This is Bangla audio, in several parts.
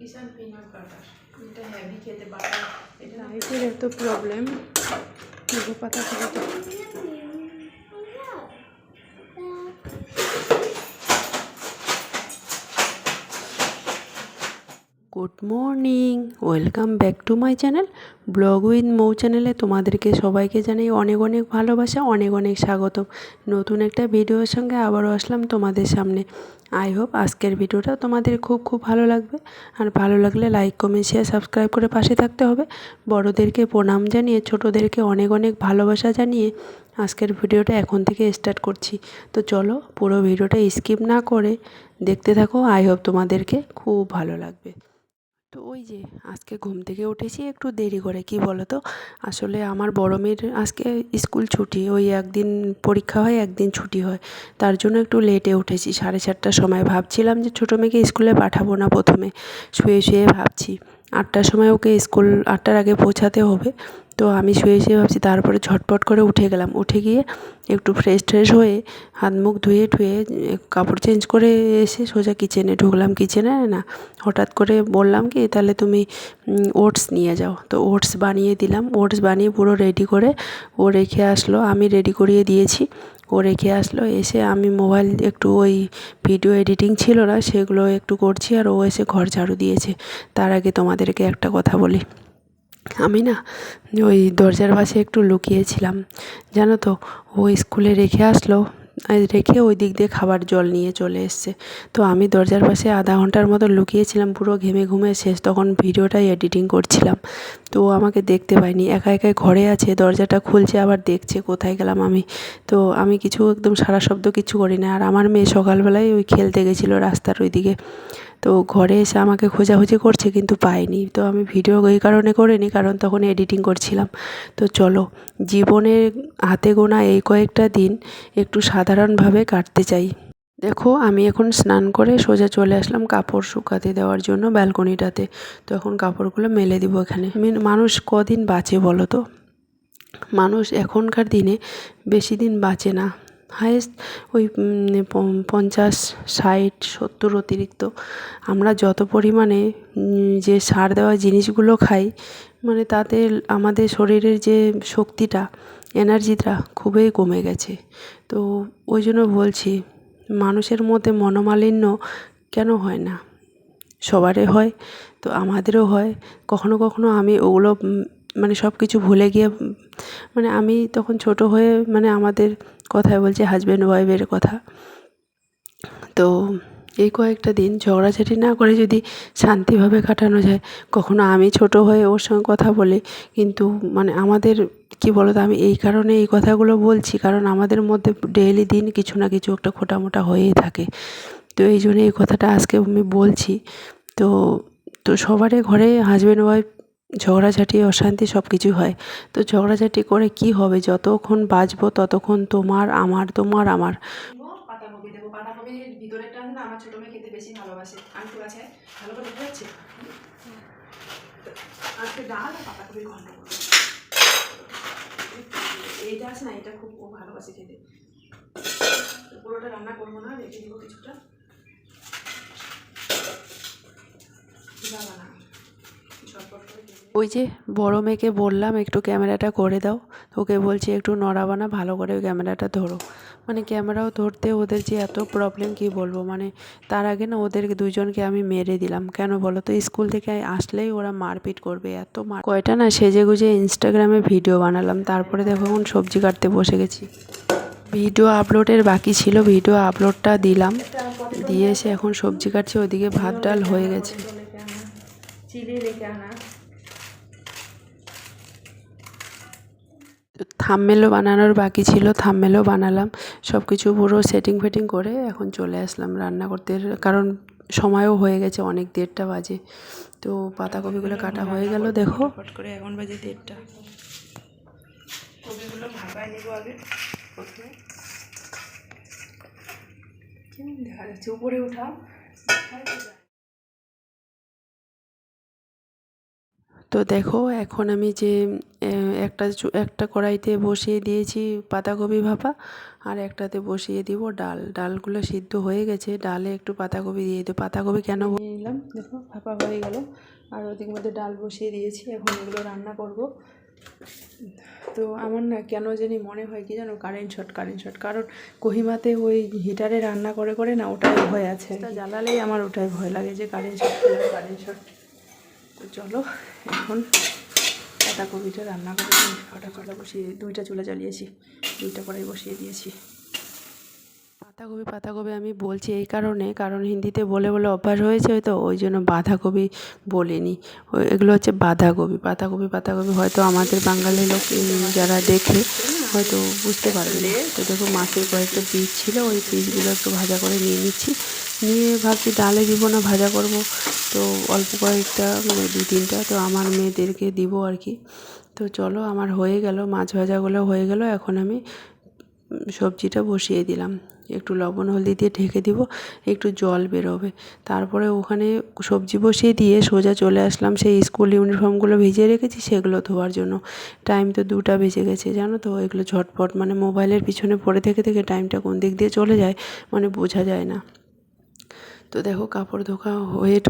কিষান পিনাট এটা হেভি খেতে বাটার এটা লাইটের এত প্রবলেম পাতা থেকে good morning welcome back to my channel vlog with Mou চ্যানেলে তোমাদেরকে সবাইকে জানাই অনেক অনেক ভালোবাসা, অনেক অনেক স্বাগত নতুন একটা ভিডিওর সঙ্গে আবারও আসলাম তোমাদের সামনে। আই হোপ আজকের ভিডিওটা তোমাদের খুব খুব ভালো লাগবে। আর ভালো লাগলে লাইক কমেন্ট শেয়ার সাবস্ক্রাইব করে পাশে থাকতে হবে। বড়োদেরকে প্রণাম জানিয়ে, ছোটোদেরকে অনেক অনেক ভালোবাসা জানিয়ে আজকের ভিডিওটা এখন থেকে স্টার্ট করছি। তো চলো পুরো ভিডিওটা স্কিপ না করে দেখতে থাকো। আই হোপ তোমাদেরকে খুব ভালো লাগবে। তো ওই যে আজকে ঘুম থেকে উঠেছি, একটু দেরি করে, কি বলো তো আসলে আমার বড় মেয়ের আজকে স্কুল ছুটি, ওই একদিন পরীক্ষা হয়, একদিন ছুটি হয়। তার জন্য একটু লেটে উঠেছি, সাড়ে চারটার সময় ভাবছিলাম যে ছোটো মেয়েকে স্কুলে পাঠাবো না প্রথমে। শুয়ে শুয়ে ভাবছি, আটটার সময় ওকে স্কুল, আটটার আগে পৌঁছাতে হবে। তো আমি শুয়ে শুয়ে ভাবছি তারপরে ঝটপট করে উঠে গেলাম। উঠে গিয়ে একটু ফ্রেশ ট্রেশ হয়ে হাত মুখ ধুয়ে টুয়ে কাপড় চেঞ্জ করে এসে সোজা কিচেনে ঢুকলাম। কিচেনে না, হঠাৎ করে বললাম কি, তাহলে তুমি ওটস নিয়ে যাও। তো ওটস বানিয়ে দিলাম। ওটস বানিয়ে পুরো রেডি করে ও রেখে আসলো। আমি রেডি করিয়ে দিয়েছি। ও রেখে আসলো। এসে আমি মোবাইল একটু ওই ভিডিও এডিটিং ছিল না, সেগুলো একটু করছি আর ও এসে ঘর ঝাড়ু দিয়েছে। তার আগে তোমাদেরকে একটা কথা বলি। আমি না ওই দরজার পাশে একটু লুকিয়েছিলাম। জানো তো, ও স্কুলে রেখে আসলো রেখে ওই দিক দিয়ে খাবার জল নিয়ে চলে এসছে। তো আমি দরজার পাশে আধা ঘণ্টার মতো লুকিয়েছিলাম, পুরো ঘেমে ঘুমে শেষ, তখন ভিডিওটাই এডিটিং করছিলাম। তো ও আমাকে দেখতে পায়নি, একা একাই ঘরে আছে, দরজাটা খুলছে, আবার দেখছে, কোথায় গেলাম আমি। তো আমি কিছু একদম সারা শব্দ কিছু করি না আর আমার মেয়ে সকালবেলায় ওই খেলতে গেছিল রাস্তার ওই দিকে তো ঘরে এসে আমাকে খোঁজাখুঁজি করছে কিন্তু পাইনি। তো আমি ভিডিও এই কারণে করিনি, কারণ তখন এডিটিং করছিলাম। তো চলো, জীবনের হাতে গোনা এই কয়েকটা দিন একটু সাধারণভাবে কাটতে চাই। দেখো, আমি এখন স্নান করে সোজা চলে আসলাম কাপড় শুকাতে দেওয়ার জন্য ব্যালকনিটাতে। তো এখন কাপড়গুলো মেলে দিব এখানে। মিন- মানুষ কদিন বাঁচে বলো তো? মানুষ এখনকার দিনে বেশি দিন বাঁচে না। হায়েস্ট ওই পঞ্চাশ, ষাট, সত্তর অতিরিক্ত। আমরা যত পরিমাণে যে সার দেওয়া জিনিসগুলো খাই মানে তাতে আমাদের শরীরের যে শক্তিটা, এনার্জিটা খুবই কমে গেছে। তো ওই জন্য বলছি, মানুষের মধ্যে মনোমালিন্য কেন হয় না? সবারই হয়, তো আমাদেরও হয়। কখনো কখনো আমি ওগুলো মানে সব কিছু ভুলে গিয়ে মানে আমি তখন ছোট হয়ে মানে আমাদের কথায় বলছি হাজব্যান্ড ওয়াইফের কথা। তো এই কয়েকটা দিন ঝগড়াঝাটি না করে যদি শান্তিভাবে কাটানো যায়, কখনো আমি ছোট হয়ে ওর সঙ্গে কথা বলি, কিন্তু মানে আমাদের, কি বলো তো আমি এই কারণে এই কথাগুলো বলছি, কারণ আমাদের মধ্যে ডেইলি দিন কিছু না কিছু একটা খোটামোটা হয়েই থাকে। তো এই জন্য এই কথাটা আজকে আমি বলছি। তো তো সবারই ঘরে হাজব্যান্ড ওয়াইফ ঝগড়াঝাটি, অশান্তি সব কিছু হয়। তো ঝগড়াঝাটি করে কি হবে? যতক্ষণ বাঁচবো, ততক্ষণ তোমার, আমার তোমার, আমার। পুরোটা রান্না করব না রেখে কিছুটা ওই যে বড় মেয়েকে বললাম, একটু ক্যামেরাটা করে দাও। ওকে বলছি, একটু নড়াবা না, ভালো করে ক্যামেরাটা ধরো। মানে ক্যামেরাও ধরতে ওদের যে এত প্রবলেম কি বলব? মানে তার আগে না ওদের দুজনকে আমি মেরে দিলাম। কেন বলো তো? স্কুল থেকে আসলেই ওরা মারপিট করবে, এত মার কয়টা না সেজে গুজে ইনস্টাগ্রামে ভিডিও বানালাম। তারপরে দেখো এখন সবজি কাটতে বসে গেছি। ভিডিও আপলোডের বাকি ছিল। ভিডিও আপলোডটা দিলাম। দিয়ে এসে এখন সবজি কাটছি। ওদিকে ভাত ডাল হয়ে গেছে। চিলি লেকে আনা। থামমেলও বানানোর বাকি ছিল থামমেলও বানালাম। সব কিছু পুরো সেটিং ফেটিং করে এখন চলে আসলাম রান্না করতে কারণ সময়ও হয়ে গেছে অনেক দেড়টা বাজে। তো পাতাকপিগুলো কাটা হয়ে গেল দেখো। ফট করে এখন বাজে দেড়টা। কপিগুলো ভাপায় নিব আগে প্রথমে। দেখা যাচ্ছে উপরে উঠাও। তো দেখো, এখন আমি যে একটা একটা কড়াইতে বসিয়ে দিয়েছি পাতাকপি ভাপা আর একটাতে বসিয়ে দিব ডাল। ডালগুলো সিদ্ধ হয়ে গেছে, ডালে একটু পাতাকপি দিয়ে দিই। পাতাকপি কেন নিলাম দেখো, ভাপা হয়ে গেল। আর ওদিক মধ্যে ডাল বসিয়ে দিয়েছি, এখন এগুলো রান্না করব। তো আমার না কেন জানি মনে হয় কি জানো, কারেন্ট শট কারেন্ট শট কারণ কহিমাতে ওই হিটারে রান্না করে করে না ওটাই ভয় আছে জ্বালালেই আমার ওটাই ভয় লাগে যে কারেন্ট শট কারেন্ট শট তো চলো, এখন পাতাকপিটা রান্না করে। কটা বসিয়ে, দুইটা চুলা জ্বালিয়েছি, দুইটা কড়াই বসিয়ে দিয়েছি পাতাকপি পাতাকপি আমি বলছি এই কারণে, কারণ হিন্দিতে বলে বলে অভ্যাস হয়েছে তো, ওই জন্য বাঁধাকপি বলিনি এগুলো হচ্ছে বাঁধাকপি, পাতাকপি পাতাকপি হয়তো আমাদের বাঙালি লোক যারা দেখে হয়তো বুঝতে পারবে না। তো দেখো মাছের কয়েকটা পিস ছিল ওই পিসগুলো একটু ভাজা করে নিয়ে নিচ্ছি। নিয়ে ভাবছি ডালে দিব না ভাজা করব। তো অল্প কয়েকটা মানে দু তিনটা তো আমার মেয়েদেরকে দিব আর কি। তো চলো আমার হয়ে গেল মাছ ভাজাগুলো হয়ে গেল। এখন আমি সবজিটা বসিয়ে দিলাম। একটু লবণ, হলদি দিয়ে ঢেকে দিব, একটু জল বেরোবে। তারপরে ওখানে সবজি বসিয়ে দিয়ে সোজা চলে আসলাম সেই স্কুল ইউনিফর্মগুলো ভিজিয়ে রেখেছি, সেগুলো ধোয়ার জন্য। টাইম তো দুটা বেজে গেছে, জানো তো? এগুলো ঝটপট মানে মোবাইলের পিছনে পড়ে থেকে থেকে টাইমটা কোন দিক দিয়ে চলে যায় মানে বোঝা যায় না। তো দেখো কাপড় ধোকা হয়ে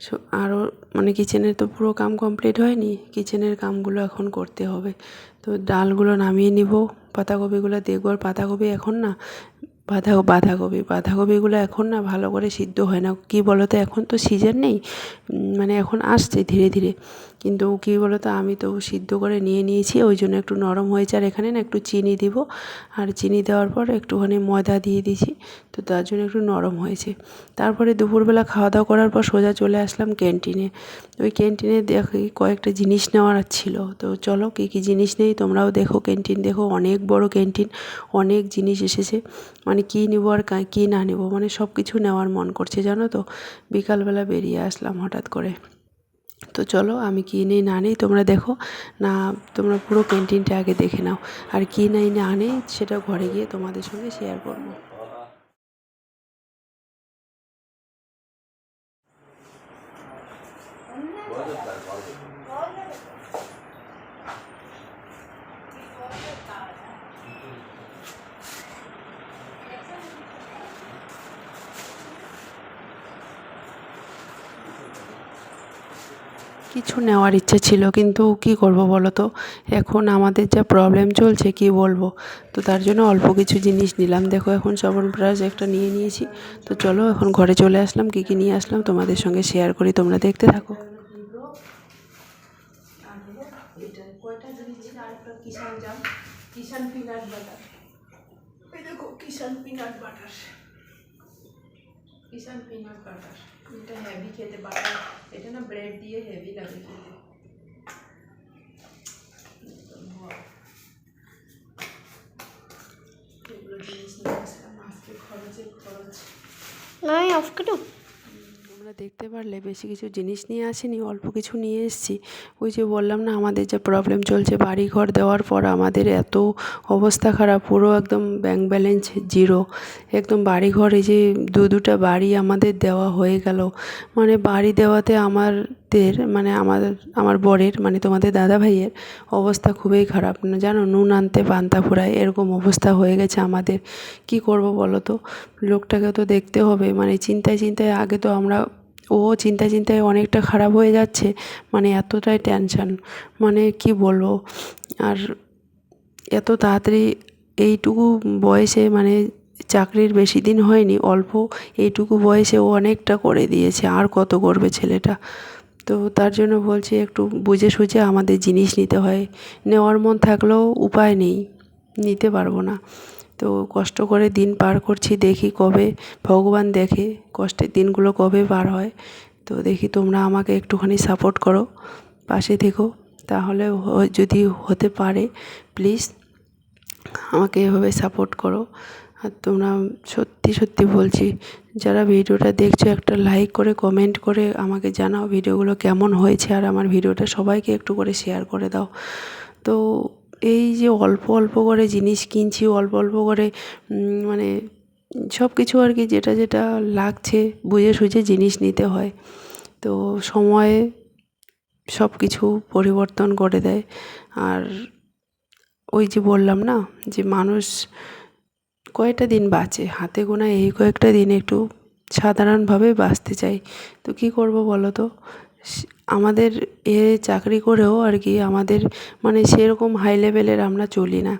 স- আরও মানে কিচেনের তো পুরো কাম কমপ্লিট হয়নি। কিচেনের কামগুলো এখন করতে হবে। তো ডালগুলো নামিয়ে নিব, পাতাকপিগুলো দেখব। আর পাতাকপি এখন না, বাঁধা বাঁধাকপি, বাঁধাকপিগুলো এখন না ভালো করে সিদ্ধ হয় না। কী বলো তো এখন তো সিজন নেই। মানে এখন আসছে ধীরে ধীরে। কিন্তু কী বলো তো আমি তো সিদ্ধ করে নিয়ে নিয়েছি, ওই জন্য একটু নরম হয়েছে আর এখানে না একটু চিনি দিব। আর চিনি দেওয়ার পর একটুখানি ময়দা দিয়ে দিয়েছি, তো তার জন্য একটু নরম হয়েছে। তারপরে দুপুরবেলা খাওয়া দাওয়া করার পর সোজা চলে আসলাম ক্যান্টিনে। ওই ক্যান্টিনে দেখি কয়েকটা জিনিস নেওয়ার ছিল, তো চলো কী কী জিনিস নেই তোমরাও দেখো ক্যান্টিন, দেখো অনেক বড় ক্যান্টিন, অনেক জিনিস এসেছে। মানে কী নেব আর কী না নেব মানে সব কিছু নেওয়ার মন করছে, জানো তো? বিকালবেলা বেরিয়ে আসলাম হঠাৎ করে। তো চলো আমি কী নেই না নেই তোমরা দেখো। না, তোমরা পুরো ক্যান্টিনটা আগে দেখে নাও। আর কী নেই না নেই সেটা ঘরে গিয়ে তোমাদের সঙ্গে শেয়ার করব। কিছু নেওয়ার ইচ্ছে ছিল, কিন্তু কি করব বলো তো? এখন আমাদের যা প্রবলেম চলছে, কি বলব? তো তার জন্য অল্প কিছু জিনিস নিলাম। দেখো, এখন সবন ব্রাশ একটা নিয়ে নিয়েছি। তো চলো, এখন ঘরে চলে আসলাম, কী কী নিয়ে আসলাম তোমাদের সঙ্গে শেয়ার করি, তোমরা দেখতে থাকো। পিনাট বাটার পিনাট বাটার এটা হেভি খেতে পারে। এটা না ব্রেড দিয়ে হেভি লাগে খেতে। জিনিস নিয়ে আসলাম। আজকে খরচের খরচ। নয় অফ করো তোমরা দেখতে পারলে বেশি কিছু জিনিস নিয়ে আসিনি, অল্প কিছু নিয়ে এসেছি। ওই যে বললাম না, আমাদের যে প্রবলেম চলছে বাড়ি ঘর দেওয়ার পর আমাদের এত অবস্থা খারাপ, পুরো একদম ব্যাংক ব্যালেন্স জিরো একদম বাড়ি ঘর এই যে দু দুটা বাড়ি আমাদের দেওয়া হয়ে গেল। মানে বাড়ি দেওয়াতে আমাদের মানে আমাদের আমার বরের মানে তোমাদের দাদা ভাইয়ের অবস্থা খুবই খারাপ। জানো, নুন আনতে পান্তা ফুরায়, এরকম অবস্থা হয়ে গেছে আমাদের। কি করব বলো তো? লোকটাকে তো দেখতে হবে। মানে চিন্তায় চিন্তায় আগে তো আমরা ও চিন্তায় চিন্তায় অনেকটা খারাপ হয়ে যাচ্ছে মানে এতটাই টেনশন মানে কি বলব? আর এত তাড়াতাড়ি এইটুকু বয়সে মানে চাকরির বেশি দিন হয়নি, অল্প এইটুকু বয়সে ও অনেকটা করে দিয়েছে, আর কত করবে ছেলেটা? তো তার জন্য বলছি একটু বুঝে সুঝে আমাদের জিনিস নিতে হয়, নেওয়ার মন থাকলেও উপায় নেই, নিতে পারব না। তো কষ্ট করে দিন পার করছি, দেখি কবে ভগবান দেখে কষ্টের দিনগুলো কবে পার হয়। তো দেখি তোমরা আমাকে একটুখানি সাপোর্ট করো, পাশে থেকো। তাহলে যদি হতে পারে প্লিজ আমাকে এভাবে সাপোর্ট করো। আর তোমরা সত্যি সত্যি বলছি, যারা ভিডিওটা দেখছ, একটা লাইক করে কমেন্ট করে আমাকে জানাও ভিডিওগুলো কেমন হয়েছে। আর আমার ভিডিওটা সবাইকে একটু করে শেয়ার করে দাও। তো এই যে অল্প অল্প করে জিনিস কিনছি, অল্প অল্প করে মানে সব কিছু আর কি যেটা যেটা লাগছে, বুঝে সুঝে জিনিস নিতে হয়। তো সময়ে সব কিছু পরিবর্তন করে দেয়। আর ওই যে বললাম না, যে মানুষ কয়েকটা দিন বাঁচে, হাতে গোনা এই কয়েকটা দিন একটু সাধারণভাবে বাঁচতে চাই তো কী করব বলো তো? আমাদের এ চাকরি করেও আর কি আমাদের মানে সেরকম হাই লেভেলের আমরা চলি না।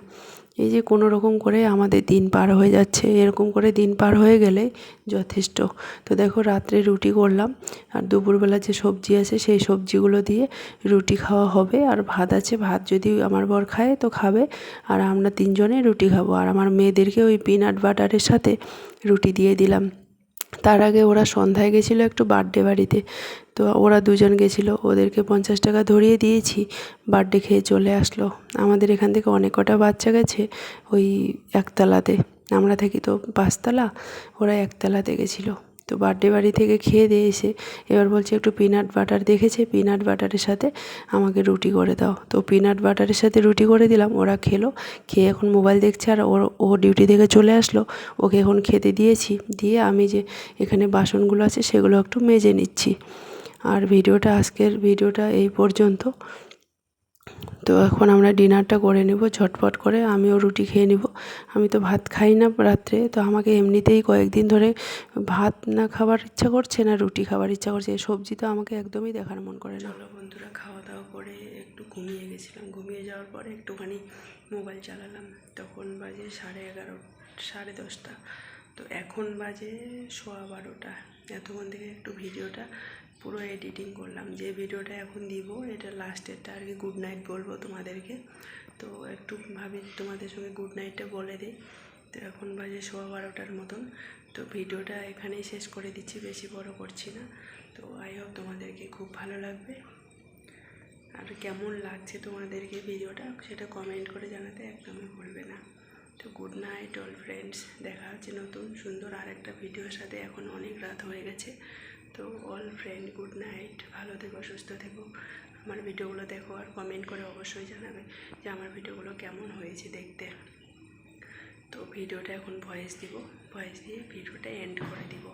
এই যে কোনো রকম করে আমাদের দিন পার হয়ে যাচ্ছে, এরকম করে দিন পার হয়ে গেলে যথেষ্ট। তো দেখো রাত্রে রুটি করলাম, আর দুপুরবেলা যে সবজি আছে সেই সবজিগুলো দিয়ে রুটি খাওয়া হবে। আর ভাত আছে, ভাত যদি আমার বর খায় তো খাবে, আর আমরা তিনজনে রুটি খাব। আর আমার মেয়েদেরকে ওই পিনাট বাটারের সাথে রুটি দিয়ে দিলাম। তার আগে ওরা সন্ধ্যায় গেছিল একটু বার্থডে বাড়িতে। তো ওরা দুজন গেছিল, ওদেরকে পঞ্চাশ টাকা ধরিয়ে দিয়েছি বার্থডে খেয়ে চলে আসলো। আমাদের এখান থেকে অনেক কটা বাচ্চা গেছে ওই একতলাতে। আমরা থাকি তো পাঁচতলা, ওরা একতলাতে গেছিল। তো বার্থডে বাড়ি থেকে খেয়ে দিয়ে এসে এবার বলছে একটু পিনাট বাটার দেখেছে পিনাট বাটারের সাথে আমাকে রুটি করে দাও। তো পিনাট বাটারের সাথে রুটি করে দিলাম, ওরা খেলো, খেয়ে এখন মোবাইল দেখছে আর ওর, ও ডিউটি থেকে চলে আসলো। ওকে এখন খেতে দিয়েছি, দিয়ে আমি যে এখানে বাসনগুলো আছে সেগুলো একটু মেজে নিচ্ছি। আর ভিডিওটা, আজকের ভিডিওটা এই পর্যন্ত। তো এখন আমরা ডিনারটা করে নেব ঝটপট করে। আমিও রুটি খেয়ে নেব। আমি তো ভাত খাই না রাত্রে, তো আমাকে এমনিতেই কয়েকদিন ধরে ভাত না খাবার ইচ্ছা করছে না রুটি খাবার ইচ্ছা করছে। সবজি তো আমাকে একদমই দেখার মন করে না। বন্ধুরা খাওয়া দাওয়া করে একটু ঘুমিয়ে গেছিলাম। ঘুমিয়ে যাওয়ার পরে একটুখানি মোবাইল চালালাম। তখন বাজে সাড়ে এগারো, সাড়ে দশটা। তো এখন বাজে সোয়া বারোটা। এতক্ষণ থেকে একটু ভিডিওটা পুরো এডিটিং করলাম, যে ভিডিওটা এখন দিব, এটা লাস্টেরটা আর কি গুড নাইট বলব তোমাদেরকে। তো একটু ভাবি তোমাদের সঙ্গে গুড নাইটটা বলে দিই। তো এখন বাজে সোয়া বারোটার মতন। তো ভিডিওটা এখানেই শেষ করে দিচ্ছি, বেশি বড় করছি না। তো আই হোপ তোমাদেরকে খুব ভালো লাগবে। আর কেমন লাগছে তোমাদেরকে ভিডিওটা, সেটা কমেন্ট করে জানাতে একদমই ভুলবে না। তো গুড নাইট অল ফ্রেন্ডস দেখা হচ্ছে নতুন সুন্দর আর একটা ভিডিওর সাথে। এখন অনেক রাত হয়ে গেছে। তো অল ফ্রেন্ড গুড নাইট ভালো থেকো, সুস্থ থেকো। আমার ভিডিওগুলো দেখো আর কমেন্ট করে অবশ্যই জানাবে যে আমার ভিডিওগুলো কেমন হয়েছে দেখতে। তো ভিডিওটা এখন ভয়েস দিব ভয়েস দিয়ে ভিডিওটা এন্ড করে দিব।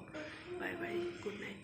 Bye bye good night